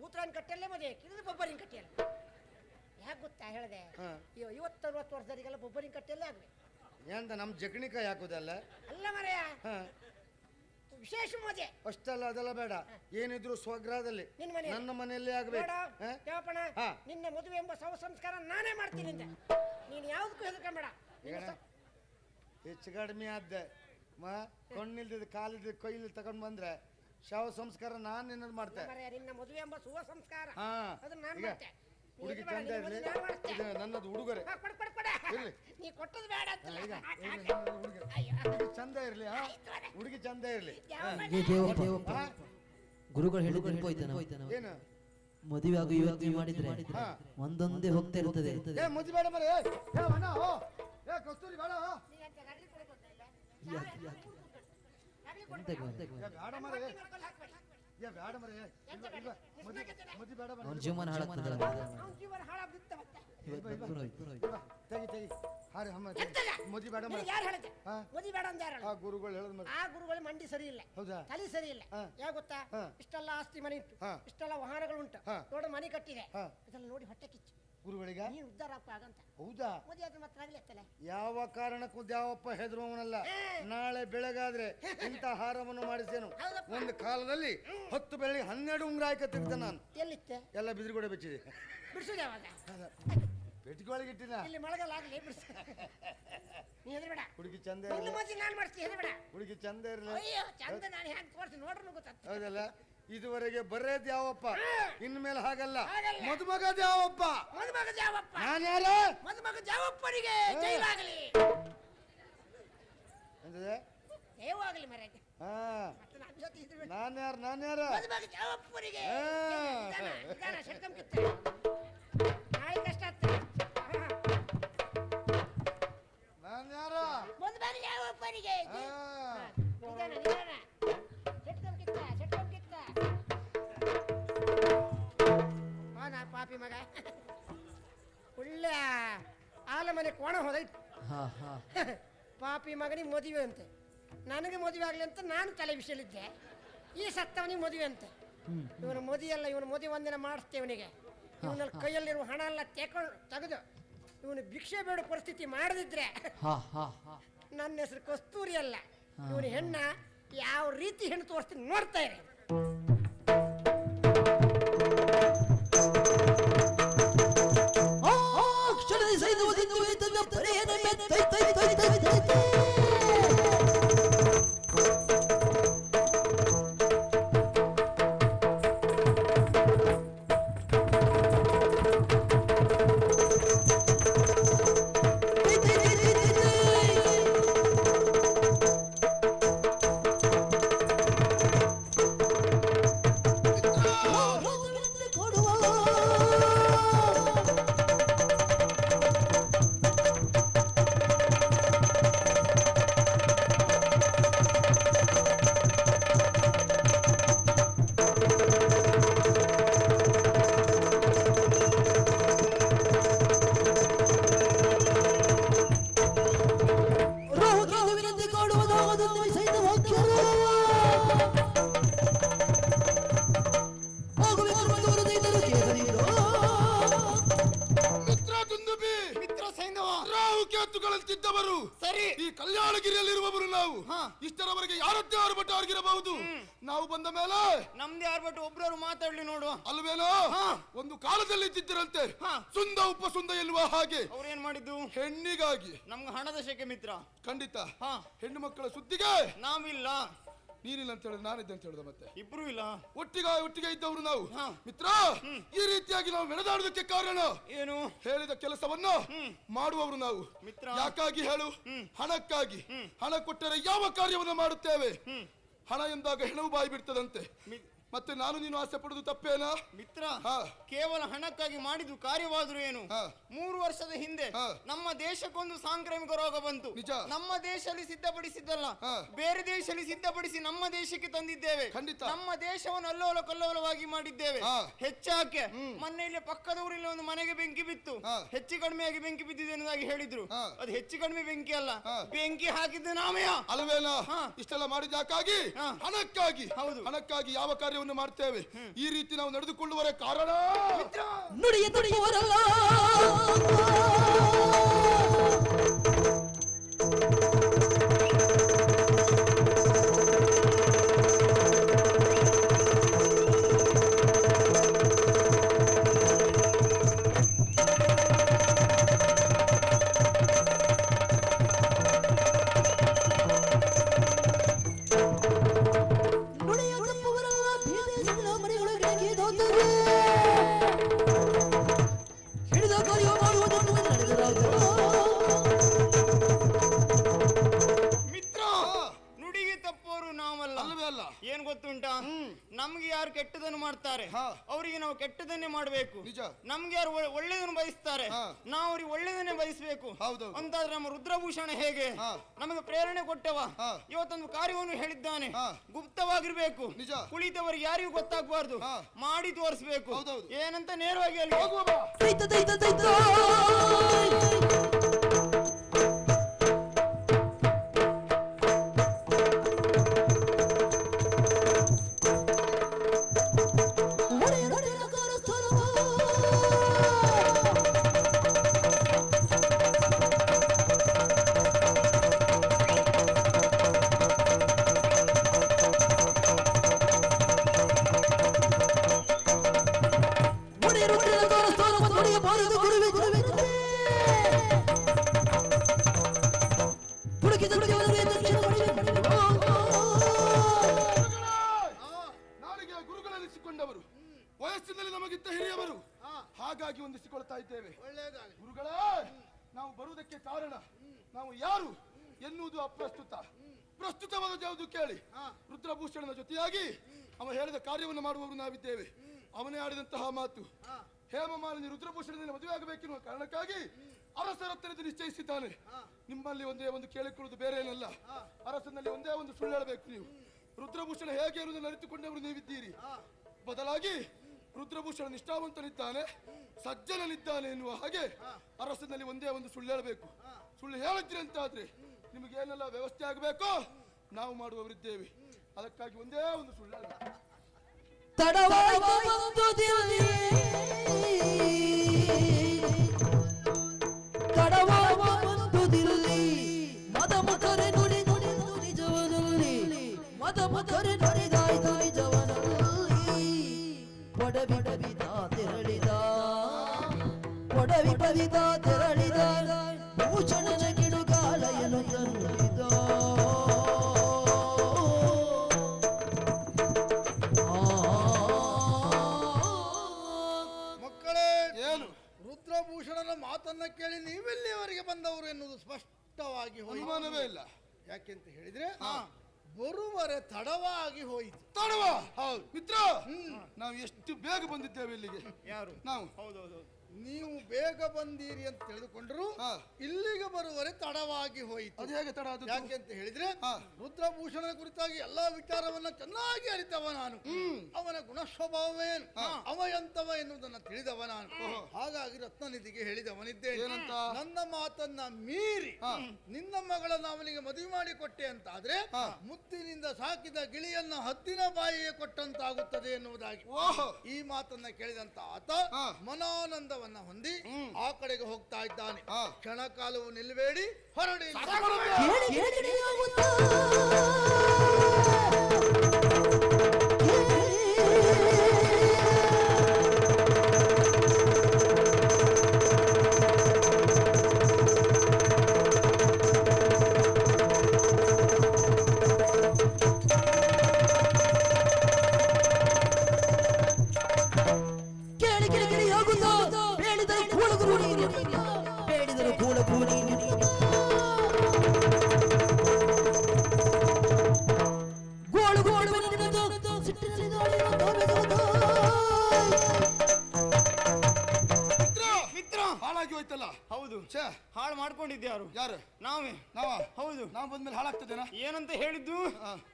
ಮೂತ್ರನ್ ಕಟ್ಟೆಯಲ್ಲೇ ಮದುವೆ ಕಿರಿದು ಬೊಬ್ಬರಿನ ಕಟ್ಟೆಯಲ್ಲ. ಯಾಕೆ ಗೊತ್ತಾ ಹೇಳಿದೆ. ಐವತ್ತು ಅರವತ್ತು ವರ್ಷದವರಿಗೆಲ್ಲ ಬೊಬ್ಬರಿನ ಕಟ್ಟೆಯಲ್ಲೇ ಆಗ್ಬೇಕು. ಏನಂತ ನಮ್ಮ ಜಗಣಿಕಾಯಿ ಹಾಕೋದಲ್ಲ ಅಲ್ಲ ಮರೆಯ ವಿಶೇಷ ಮಜೆ. ಅಷ್ಟಲ್ಲ ಅದೆಲ್ಲ ಬೇಡ. ಏನಿದ್ರು ಸ್ವಗ್ರಹದಲ್ಲಿ. ನಿನ್ನ ಮನೆ ನನ್ನ ಮನೆಯಲ್ಲಿ ಆಗ್ಬೇಕು. ಬೇಡ ಹ? ದೇವಪ್ಪಣ ಹಾ. ನಿನ್ನ ಮದುವೆ ಎಂಬ ಸವ ಸಂಸ್ಕಾರ ನಾನೇ ಮಾಡ್ತೀನಿ ಅಂದೆ ನೀನು ಯಾವುದಕ್ಕೂ ಹೆದರ್ಕೊಂಬೇಡ. ನಿನ್ನ ಏನ? ಸ- ಹೆಚ್ಚು ಕಡಿಮೆ ಆದ್ದೆ. ಮಾ ಕಣ್ಣಿಲ್ದಿದ್ದು ಕಾಲಿಲ್ದ ಕೈಲಿ ತಗೊಂಡ್ ಬಂದ್ರೆ ಶವ ಸಂಸ್ಕಾರ ನಾನು ನಿನ್ನದ್ ಮಾಡ್ತೆ. ನಿನ್ನ ಮದುವೆ ಎಂಬ ಶುಭ ಸಂಸ್ಕಾರ. ಹಾ. ಅದನ್ನ ನಾನು ಈಗ ಮಾಡ್ತೆ. ಹುಡುಗಿ ಚಂದ ಇರ್ಲಿ. ಇದು ನನ್ನದು ಉಡುಗೊರೆ. ಇರ್ಲಿ. ನೀ ಕೊಟ್ಟದ್ ಬೇಡ ಅಂತ ಈಗ ಹಾ, ಈಗ ಹಾಗೆ. ನನ್ನದು ಉಡುಗೊರೆ. ಹುಡುಗಿ ಚಂದ ಇರ್ಲಿ ಹಾ? ಹುಡುಗಿ ಚಂದ ಇರ್ಲಿ. ಗುರುಗಳು ದೇವಪ್ಪ ದೇವಪ್ಪ ಹಾ? ಗುರುಗಳು ಏನು? ಮದುವೆ ಆಗು ಇವತ್ತು ಮಾಡಿದ್ರೆ. ಹಾ. ಒಂದೊಂದೇ ಹೋಗ್ತಾ ಇರ್ತದೆ. ಏ ಮುದ್ದಿ ಬೇಡ ಮರೆ ಏ. ಏ ಅಣ್ಣ ಓ ಏ ಕಸ್ತೂರಿ ಬೇಡ ಓ. ಎಂತ ಕೊಡ್ಬೇಕು. ಏ ಬೇಡ ಮರೆ ಏ. ಏ ಬೇಡ ಮರೆ. ಬೇಡ. ಅವನ ಜೀವನ ಹಾಳಾಗ್ತದೆ ಅವ್ನ್ ಜೀವನ ಹಾಳಾಗ್ಬಿಡುತ್ತೆ ಮತ್ತೆ. ಇಲ್ವ, ತೆಗಿ ತೆಗಿ. ಹಾರಿ ಹಮ್ಮ ತೆಗಿ. ಎಂತಲ್ಲ? ಮುದ್ದಿ ಬೇಡ ಮರೆ. ಯಾರು ಹೇಳಿದೆ? ಹಾ. ಬೇಡ ಅಂತ ಯಾರು ಆ? ಗುರುಗಳು ಹೇಳದ್ ಮರೆ. ಆ ಗುರುಗಳು ಮಂಡಿ ಸರಿ ಇಲ್ಲ. ಹೌದಾ? ತಲೆ ಸರಿ ಇಲ್ಲ. ಯಾವ ಯಾಕೆ ಗೊತ್ತಾ. ಇಷ್ಟೆಲ್ಲ ಆಸ್ತಿ ಮನೆ ಇತ್ತು. ಹಾ. ಇಷ್ಟೆಲ್ಲ ವಾಹನಗಳು ಉಂಟು. ದೊಡ್ಡ ಮನೆ ಕಟ್ಟಿದೆ. ಇದೆಲ್ಲ ನೋಡಿ ಹೊಟ್ಟೆ ಕಿಚ್ಚು. ಗುರುಗಳಿಗ? ನೀನು ಉದ್ಧಾರ ಅಪ್ಪ ಆಗಂತ. ಹೌದಾ? ಮದುವೆ ಆದ್ರೆ ಮಾತ್ರ ಆಗ್ಲಿ ಆಗ್ತಲ್ಲ ಯಾವ ಕಾರಣಕ್ಕೂ ದ್ಯಾವಪ್ಪ ಹೆದರುವವನಲ್ಲ. ನಾಳೆ ಬೆಳಗಾದ್ರೆ ಇಂಥ ಹಾರವನ್ನು ಮಾಡಿಸೇನು? ಹೌದಪ್ಪ. ಒಂದು ಕಾಲದಲ್ಲಿ ಹತ್ತು ಬೆಳ್ಳಿ ಹನ್ನೆರಡು ಉಂಗ್ರ ಹಾಕತ್ತಿರ್ತೆ ನಾನು. ಎಲ್ಲಿತ್ತೆ? ಎಲ್ಲ ಬಿದಿರುಗಡೆ ಬೆಚ್ಚಿದೆ. ಬಿಡಿಸುದು ಯಾವಾಗ? ಪೆಟ್ಟಿಗೆೊಳಗೆ ಇಟ್ಟಿನ ಇಲ್ಲಿ ಮಳೆಗಾಲ ಆಗ್ಲಿ ಬಿಡಿಸು. ನೀ ಹೆದರ್ಬೇಡ. ಹುಡುಗಿ ಚಂದ ಇರಲಿ. ಮದುವೆ ನಾನು ಮಾಡಿಸ್ತೀನಿ ಹೆದರ್ಬೇಡ. ಹುಡುಗಿ ಚಂದ ಇರಲಿ. ಅಯ್ಯೋ ಚಂದ ನಾನು ಹ್ಯಾಂಗ ತೋರಿಸಿ ನೋಡ್ರು ಗೊತ್ತಾಗ್ತದೆ. ಹೌದಲ್ಲ? ಇದುವರೆಗೆ ಬರೇದ್ ಯಾವಪ್ಪ? ಇನ್ಮೇಲೆ ಹಾಗಲ್ಲ. ಮದುಮಗ ಯಾವಪ್ಪ? ಮದುಮಗ ಜಾವಪ್ಪ ನಾನು ಯಾರ ಮದುಮಗ ಜಾವಪ್ಪನಿಗೆ ಹಾ. ಜೈಲಾಗಲಿ? ದೇವಾಗಲಿ ನಾನು ಯಾರು ನಾನು ಯಾರ ಮದುಮಗ ಜಾವಪ್ಪನಿಗೆ ಹಾ. ನಿಧಾನ, ನಿಧಾನ, ಸೆಡ್ಕೊಂಬಿಡ್ತಾರೆ. ನಾಳೆ ಕಷ್ಟ ಆಗ್ತದೆ. ನಾನು ಯಾರ ಮದುಮಗ ಜಾವಪ್ಪನಿಗೆ ಹಾ. ನಿಧಾನ ನಿಧಾನ. ಪಾಪಿ ಮಗ. ಒಳ್ಳೆ ಆಲಮನೆ ಕೋಣ ಹೋದೈತು. ಹಾ ಹಾ. ಪಾಪಿ ಮಗನಿಗೆ ಮದುವೆ ಅಂತೆ. ನನಗೆ ಮದುವೆ ಆಗಲಿ ಅಂತ ನಾನು ತಲೆ ಬಿಸಿಲಿದ್ದೆ. ಈ ಸತ್ತವನಿಗೆ ಮದುವೆ ಅಂತೆ. ಇವನ ಮದುವೆ ಅಲ್ಲ ಇವನ ಮದುವೆ ಒಂದಿನ ಮಾಡಿಸ್ತೇವೆ ಇವನಿಗೆ. ಇವನಲ್ಲಿ ಕೈಯಲ್ಲಿರುವ ಹಣ ಎಲ್ಲ ತೆಕೊಂಡು ತೆಗೆದು ಇವನು ಭಿಕ್ಷೆ ಬೇಡ ಪರಿಸ್ಥಿತಿ ಮಾಡದಿದ್ರೆ ನನ್ನ ಹೆಸರು ಕಸ್ತೂರಿ ಅಲ್ಲ. ಇವನು ಹೆಣ್ಣ ಯಾವ ರೀತಿ ಹೆಣ್ಣು ತೋರಿಸ್ತೀನಿ ನೋಡ್ತಾ ಇರಿ. ಮಾತಾಡ್ಲಿ ನೋಡುವ ಅಲ್ವೇನೋ? ಹಾ. ಒಂದು ಕಾಲದಲ್ಲಿ ಇದ್ದಿದ್ದರಂತೆ. ಸುಂದ ಉಪಸುಂದ ಎನ್ನುವ ಹಾಗೆ. ಅವ್ರೇನ್ ಮಾಡಿದ್ದು? ಹೆಣ್ಣಿಗಾಗಿ. ನಮ್ಗೆ ಹಣದ ಶೆಕೆ ಮಿತ್ರ. ಖಂಡಿತ. ಹಾ. ಹೆಣ್ಣು ಮಕ್ಕಳ ಸುದ್ದಿಗೆ? ನಾವಿಲ್ಲ. ನೀನಿಲ್ಲ ಅಂತ ಹೇಳಿದ್ರೆ ನಾನಿದ್ದೆ ಅಂತ ಹೇಳಿದ ಮತ್ತೆ? ಇಬ್ರು ಇಲ್ಲ. ಒಟ್ಟಿಗ ಒಟ್ಟಿಗೆ ಇದ್ದವರು ನಾವು. ಮಿತ್ರ ಈ ರೀತಿಯಾಗಿ ನಾವು ನಡೆದಾಡುವುದಕ್ಕೆ ಕಾರಣ? ಏನು? ಹೇಳಿದ ಕೆಲಸವನ್ನ ಮಾಡುವವರು ನಾವು. ಮಿತ್ರ. ಯಾಕಾಗಿ ಹೇಳು? ಹಣಕ್ಕಾಗಿ. ಹಣ ಕೊಟ್ಟರೆ ಯಾವ ಕಾರ್ಯವನ್ನು ಮಾಡುತ್ತೇವೆ? ಹಣ ಎಂದಾಗ ಹೆಣವು ಬಾಯಿ ಬಿಡ್ತದಂತೆ. ಮತ್ತೆ ನಾನು ನೀನು ಆಸೆ ಪಡುದು ತಪ್ಪೇನಾ ಮಿತ್ರ ಹಾ. ಕೇವಲ ಹಣಕ್ಕಾಗಿ ಮಾಡಿದ್ದು ಕಾರ್ಯವಾದ್ರು ಏನು. ಮೂರು ವರ್ಷದ ಹಿಂದೆ. ನಮ್ಮ ದೇಶಕ್ಕೊಂದು ಸಾಂಕ್ರಾಮಿಕ ರೋಗ ಬಂತು ನಿಜ. ನಮ್ಮ ದೇಶದಲ್ಲಿ ಸಿದ್ಧಪಡಿಸಿದ್ದಲ್ಲ ಬೇರೆ ದೇಶದಲ್ಲಿ ಸಿದ್ಧಪಡಿಸಿ ನಮ್ಮ ದೇಶಕ್ಕೆ ತಂದಿದ್ದೇವೆ ಖಂಡಿತ. ನಮ್ಮ ದೇಶವನ್ನು ಅಲ್ಲೋಲ ಕಲ್ಲೋಲವಾಗಿ ಮಾಡಿದ್ದೇವೆ. ಹೆಚ್ಚಾಕೆ ಮೊನ್ನೆ ಇಲ್ಲಿ ಪಕ್ಕದ ಊರಿನ ಒಂದು ಮನೆಗೆ ಬೆಂಕಿ ಬಿತ್ತು ಹೆಚ್ಚು ಹೆಚ್ಚು ಆಗಿ ಬೆಂಕಿ ಬಿದ್ದಿದೆ ಎನ್ನುವುದಾಗಿ ಹೇಳಿದ್ರು ಅದು ಹೆಚ್ಚು ಕಡಿಮೆ ಬೆಂಕಿ ಅಲ್ಲ ಬೆಂಕಿ ಹಾಕಿದ್ದು ನಾಮಯ ಅಲ್ವೇನಾ. ಇಷ್ಟೆಲ್ಲ ಮಾಡಿದ. ಹಣಕ್ಕಾಗಿ ಹೌದು. ಹಣಕ್ಕಾಗಿ ಯಾವ ಕಾರ್ಯವನ್ನು ಮಾಡ್ತೇವೆ. ಈ ರೀತಿ ನಾವು ನಡೆದುಕೊಳ್ಳುವರ ಕಾರಣ? ನುಡಿಯ ನುಡಿಯುವರಲ್ಲ ನಮ್ಗೆ ಯಾರು ಕೆಟ್ಟದನ್ನು ಮಾಡ್ತಾರೆ ಹಾ. ಅವರಿಗೆ ನಾವು ಕೆಟ್ಟದನ್ನೇ ಮಾಡಬೇಕು ನಿಜ. ನಮ್ಗೆ ಯಾರು ಒಳ್ಳೆಯದನ್ನು ಒಳ್ಳೆದನ್ನು ಬಯಸ್ತಾರೆ ಹಾ. ನಾವು ಅವ್ರಿಗೆ ಒಳ್ಳೆಯದನ್ನೇ ಬಯಸಬೇಕು. ಅಂತಾದ್ರೆ ನಮ್ಮ ರುದ್ರಭೂಷಣ ಹೇಗೆ ನಮಗೆ ಪ್ರೇರಣೆ ಕೊಟ್ಟವ. ಇವತ್ತೊಂದು ಕಾರ್ಯವನ್ನು ಹೇಳಿದ್ದಾನೆ. ಗುಪ್ತವಾಗಿರ್ಬೇಕು ನಿಜ. ಕುಳಿತವರಿಗೆ ಯಾರಿಗೂ ಗೊತ್ತಾಗಬಾರ್ದು. ಮಾಡಿ ತೋರಿಸ್ಬೇಕು. ಏನಂತ ನೇರವಾಗಿ ಅಲ್ಲಿ ಹೋಗುವ ಕಾರ್ಯವನ್ನು ಮಾಡುವವರು ನಾವಿದ್ದೇವೆ. ಅವನೇ ಆಡಿದಂತಹ ಮಾತು. ಹೇಮಮಾಲಿನಿ ರುದ್ರಭೂಷಣದಲ್ಲಿ ಮದುವೆ ಆಗಬೇಕೆನ್ನುವ ಕಾರಣಕ್ಕಾಗಿ ಅರಸರತ್ತನದು ನಿಶ್ಚಯಿಸಿದ್ದಾನೆ. ನಿಮ್ಮಲ್ಲಿ ಒಂದೇ ಒಂದು ಕೇಳಿಕೊಳ್ಳುವುದು ಬೇರೆ ಏನಲ್ಲ. ಅರಸನಲ್ಲಿ ಒಂದೇ ಒಂದು ಸುಳ್ಳು ಹೇಳಬೇಕು ನೀವು. ರುದ್ರಭೂಷಣ ಹೇಗೆ ಇರುವುದನ್ನು ಅರಿತುಕೊಂಡವರು ನೀವಿದ್ದೀರಿ? ಬದಲಾಗಿ ರುದ್ರಭೂಷಣ ನಿಷ್ಠಾವಂತನಿದ್ದಾನೆ ಸಜ್ಜನನಿದ್ದಾನೆ ಎನ್ನುವ ಹಾಗೆ ಅರಸನಲ್ಲಿ ಒಂದೇ ಒಂದು ಸುಳ್ಳು ಹೇಳಬೇಕು. ಸುಳ್ಳು ಹೇಳಿದ್ರಿ ಅಂತಾದ್ರೆ ನಿಮಗೇನೆಲ್ಲ ವ್ಯವಸ್ಥೆ ಆಗಬೇಕು ನಾವು ಮಾಡುವವರಿದ್ದೇವೆ. ಅದಕ್ಕಾಗಿ ಒಂದೇ ಒಂದು ಸುಳ್ಳು ಹೇಳಬೇಕು ತಡವಾಯ್ತು ಬಂದು ದಿಲ್ಲಿ. ತಡವಾಯ್ತು ಬಂದು ದಿಲ್ಲಿ. ಮದ ನುಡಿ ನುಡಿದು ನಿಜವನಲ್ಲಿ. ಮದ ಮಕರೆ ನುಡಿದಾಯ್ತು ನಿಜವನಲ್ಲಿ. ಒಡವಿ ಕವಿತ ತೆರಳಿದ. ಒಡವಿ ಕವಿತ ತೆರಳಿದ. ಬಂದವರು ಎನ್ನುವುದು ಸ್ಪಷ್ಟವಾಗಿ ಹೋಯಿತು ಅನುಮಾನವೇ ಇಲ್ಲ. ಯಾಕೆಂತ ಹೇಳಿದ್ರೆ ಬರುವರೆ ತಡವಾಗಿ ಹೋಯಿತು. ತಡವ? ಹೌದು. ಮಿತ್ರ ನಾವು ಎಷ್ಟು ಬೇಗ ಬಂದಿದ್ದೇವೆ ಇಲ್ಲಿಗೆ. ಯಾರು? ನಾವು. ಹೌದೌದು ನೀವು ಬೇಗ ಬಂದೀರಿ ಅಂತ ತಿಳಿದುಕೊಂಡ್ರು ಇಲ್ಲಿಗೆ ಬರುವರೆ ತಡವಾಗಿ ಹೋಯಿತು. ಅದು ಹೇಗೆ ತಡ? ಯಾಕೆ ಅಂತ ಹೇಳಿದ್ರೆ ರುದ್ರಭೂಷಣ ಕುರಿತಾಗಿ ಎಲ್ಲಾ ವಿಚಾರವನ್ನ ಚೆನ್ನಾಗಿ ಅರಿತವ ನಾನು. ಅವನ ಗುಣ ಸ್ವಭಾವವೇನು ಅವ ಎಂತವ ಎನ್ನುವುದನ್ನ ತಿಳಿದವ ನಾನು. ಹಾಗಾಗಿ ರತ್ನನಿಧಿಗೆ ಹೇಳಿದವನಿದ್ದೇನೆ. ಅಂತ ನನ್ನ ಮಾತನ್ನ ಮೀರಿ. ನಿನ್ನ ಮಗಳನ್ನ ಅವನಿಗೆ ಮದುವೆ ಮಾಡಿ ಕೊಟ್ಟೆ ಅಂತಾದ್ರೆ ಮುತ್ತಿನಿಂದ ಸಾಕಿದ ಗಿಳಿಯನ್ನ ಹತ್ತಿನ ಬಾಯಿಗೆ ಕೊಟ್ಟಂತಾಗುತ್ತದೆ ಎನ್ನುವುದಾಗಿ. ಈ ಮಾತನ್ನ ಕೇಳಿದಂತ ಆತ ಹಾ. ಮನಾನಂದವನ್ನ ಹೊಂದಿ ಆ ಕಡೆಗೆ ಹೋಗ್ತಾ ಇದ್ದಾನೆ. ಕ್ಷಣ ಕಾಲವು ನಿಲ್ಲಬೇಡಿ ಹೊರಡಿ ಹೌದು. ಛೇ. ಹಾಳು ಮಾಡ್ಕೊಂಡಿದ್ಯಾರು ಯಾರು? ನಾವೇ. ನಾವ? ಹೌದು. ನಾವು ಬಂದ್ಮೇಲೆ ಹಾಳಾಗ್ತದೇನಾ? ಏನಂತ ಹೇಳಿದ್ದು?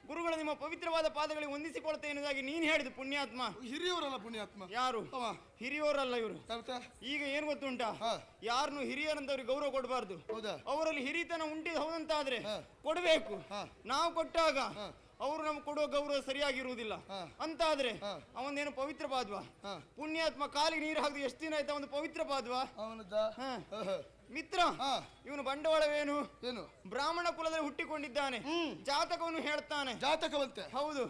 ಗುರುಗಳ ನಿಮ್ಮ ಪವಿತ್ರವಾದ ಪಾದಗಳಿಗೆ ಹೊಂದಿಸಿಕೊಳ್ತೇನೆ ಎನ್ನುವುದಾಗಿ ನೀನ್ ಹೇಳಿದ್ದು ಪುಣ್ಯಾತ್ಮ. ಹಿರಿಯವರಲ್ಲ ಪುಣ್ಯಾತ್ಮ. ಯಾರು? ಅವ. ಹಿರಿಯವರಲ್ಲ ಇವರು. ಯಾವತ್ತ ಈಗ ಏನ್ ಗೊತ್ತುಂಟಾ? ಹಾ. ಯಾರನ್ನು ಹಿರಿಯರಂತವ್ರಿಗೆ ಗೌರವ ಕೊಡಬಾರ್ದು. ಹೌದಾ? ಅವರಲ್ಲಿ ಹಿರಿತನ ಉಂಟಿದ ಹೌದಂತಾದ್ರೆ ಹಾ. ಕೊಡಬೇಕು. ಹಾ. ನಾವು ಕೊಟ್ಟಾಗ. ಅವರು ನಮ್ಗೆ ಕೊಡುವ ಗೌರವ ಸರಿಯಾಗಿರುವುದಿಲ್ಲ. ಅಂತ ಅಂತಾದ್ರೆ. ಅವನೇನು ಪವಿತ್ರ ಪಾದ್ವ ಪುಣ್ಯಾತ್ಮ ಕಾಲಿಗೆ ನೀರು ಹಾಕಿದ ಎಷ್ಟು ದಿನ ಆಯ್ತಾ ಒಂದು ಪವಿತ್ರ ಪಾದ್ವ. ಮಿತ್ರ. ಇವನು ಬಂಡವಾಳವೇನು? ಏನು? ಬ್ರಾಹ್ಮಣ ಕುಲದಲ್ಲಿ ಹುಟ್ಟಿಕೊಂಡಿದ್ದಾನೆ. ಜಾತಕವನ್ನು ಹೇಳ್ತಾನೆ. ಜಾತಕವಂತೆ. ಹೌದು.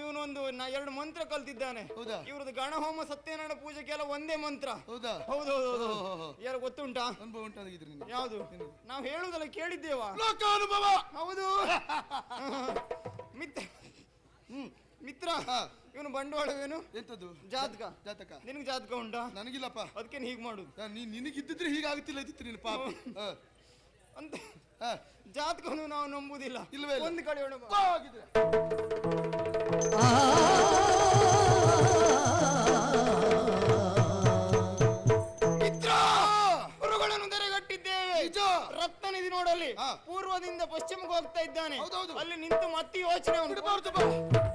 ಇವನೊಂದು ಎರಡು ಮಂತ್ರ ಕಲ್ತಿದ್ದಾನೆ. ಹೌದಾ? ಇವ್ರದ್ದು ಗಣಹೋಮ ಸತ್ಯನಾರಾಯಣ ಪೂಜೆಗೆಲ್ಲ ಒಂದೇ ಮಂತ್ರ. ಹೌದಾ? ಹೌದು. ಯಾರು ಗೊತ್ತುಂಟಾ? ಅನುಭವ ಉಂಟಾಗಿದ್ರಿ ಯಾವುದು? ನಾವು ಹೇಳುವುದಲ್ಲ ಕೇಳಿದ್ದೇವಾ? ಲೋಕಾನುಭವ! ಹೌದು. ಮಿತ್ರ ಹ್ಮ್ ಮಿತ್ರ ಹಾ. ಇವನು ಬಂಡವಾಳವೇನು ಎಂತದ್ದು ಜಾತಕ ಜಾತಕ ನಿನಗೆ ಜಾತಕ ಉಂಟಾ ನನಗಿಲ್ಲಪ್ಪ ಅದಕ್ಕೆ ಹೀಗೆ ಮಾಡುದು ಯಾ, ನೀ ನಿನಗಿದ್ದಿದ್ರೆ ಹೀಗಾಗುತ್ತಿಲ್ಲ ಇದ್ದಿತ್ತು ನೀನು ಪಾಪ ಹಾ. ಅಂತ ಹಾ. ಜಾತಕವನ್ನು ನಾವು ನಂಬುದಿಲ್ಲ ಇಲ್ವೇ ಇಲ್ಲ. ಒಂದು ಕಡೆ ಹೋಗಿದ್ರೆ. ಮಿತ್ರ ನೋಡಲ್ಲಿ ಪೂರ್ವದಿಂದ ಪಶ್ಚಿಮಕ್ಕೆ ಹೋಗ್ತಾ ಇದ್ದಾನೆ. ಅಲ್ಲಿ ನಿಂತು ಮತ್ತೆ ಯೋಚನೆ ಉಂಟು.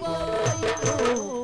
બોલું